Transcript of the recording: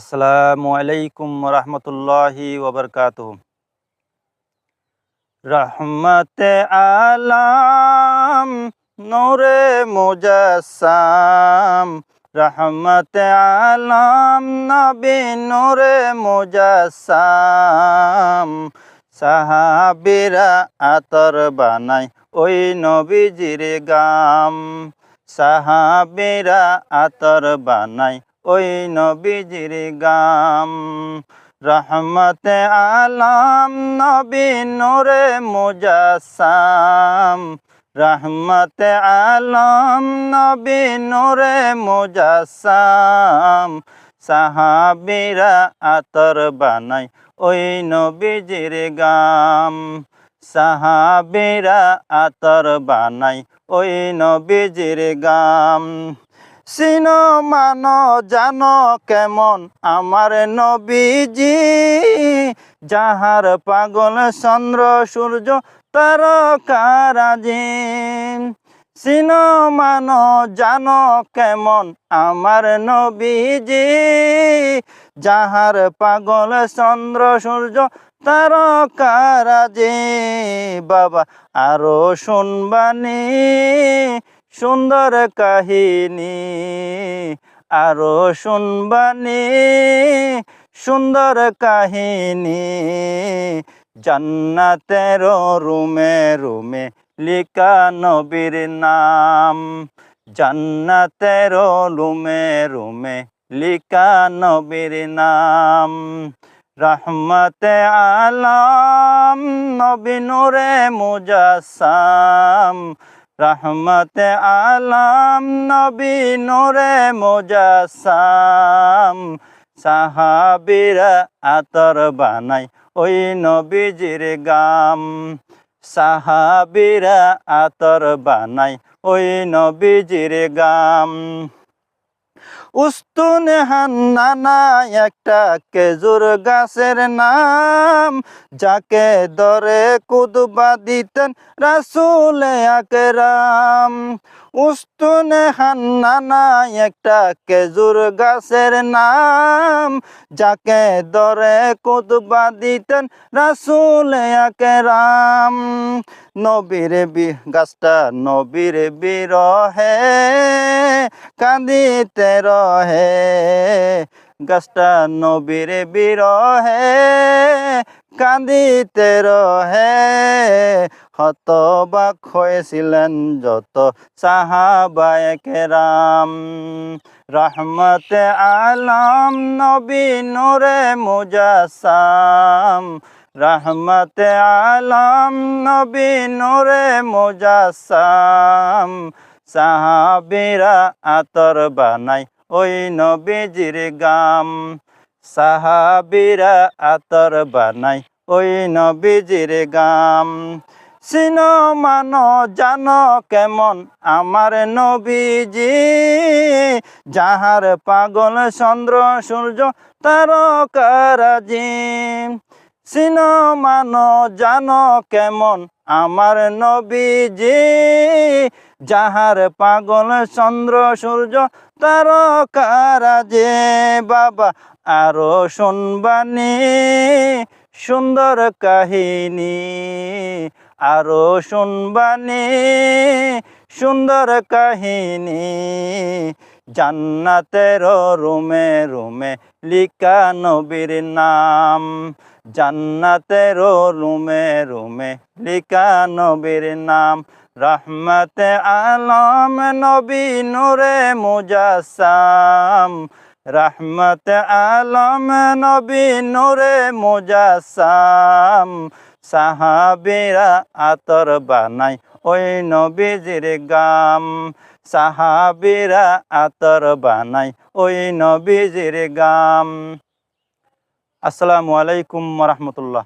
আসসালামু আলাইকুম রহমতুল্লাহি ওবরকাত রহমতে আলাম, নূরে মুজাসাম রহমতে আলাম, নবী নূরে মুজাসাম সাহাবিরা আতর বানাই ওই নবীজির গাম। সাহাবিরা আতর বানাই ওই নবীজির গাম। রহমতে আলাম নবী নূরে মুজাসাম রহমতে আলম নবী নূরে মুজাসাম সাহাবিরা আতর বানাই ওই নবীজির গাম। সাহাবিরা আতর বানাই ওই নবীজির গাম। সিন মান জানো কেমন আমার নবীজি? যাহার পাগল চন্দ্র, সূর্য, তারকারাজি। সিন মান জানো কেমন আমার নবীজি? যাহার পাগল চন্দ্র, সূর্য, তারকারাজি। বাবা, আরও শুনবানি। সুন্দর কাহিনী, আরও শুনবানি। সুন্দর কাহিনী, জান্নাতের রুমে রুমে লিকা নবীর নাম। জান্নাতের রুমে রুমে লিকা নবীর নাম। রহমতে আলাম, নবী নূরে মুজাসাম রহমতে আলাম, নবী নোরে মোজাসাম সাহাবিরা আতর বানাই ওই নবীজির গাম। সাহাবিরা আতর বানাই ওই নবীজির গাম। উস্তুন হান্নানা একটা কেজুর গাছের নাম। যাকে দরে কুদবা দিতেন রাসুল আকরাম। উস্তুন হান্নানা একটা কেজুর গাছের নাম, যাকে দরে কুতবা দিতেন রাসুল রাম নবীর বি, গাছটা নবীর বিরহে কান্দিতে রহে। গাছটা নবীর বিরহে কান্দিতে রহে। হতবাক হয়েছিলেন যত সাহাবায় কেরাম রহমতে আলাম নবী নূরে মুজাসাম রহমতে আলাম নবী নূরে মুজাসাম সাহাবিরা আতর বানাই ওই নবীজির গাম। সাহাবিরা আতর বানাই ওই নবীজির গাম। সিন মান, জানো কেমন আমার নবীজি। যাহার পাগল চন্দ্র সূর্য তারকারাজি। সিন মান জানো কেমন আমার নবীজি? যাহার পাগল চন্দ্র, সূর্য তারকারাজে বাবা, আরও শুনবানি, সুন্দর কাহিনী, আরও শুনবানি, সুন্দর কাহিনী। জান্নাতের রুমে রুমে লিকা নবীর নাম। জান্নাতের রুমে রুমে লিকা নবীর নাম। রহমতে আলম নবী নূরে মুজাসাম রহমতে আলম নবী নূরে মুজাসাম সাহাবিরা আতর বানাই ওই নবীজির গাম। সাহাবিরা আতর বানাই ওই নবীজির গাম। আসসালামু আলাইকুম রহমতুল্লাহ।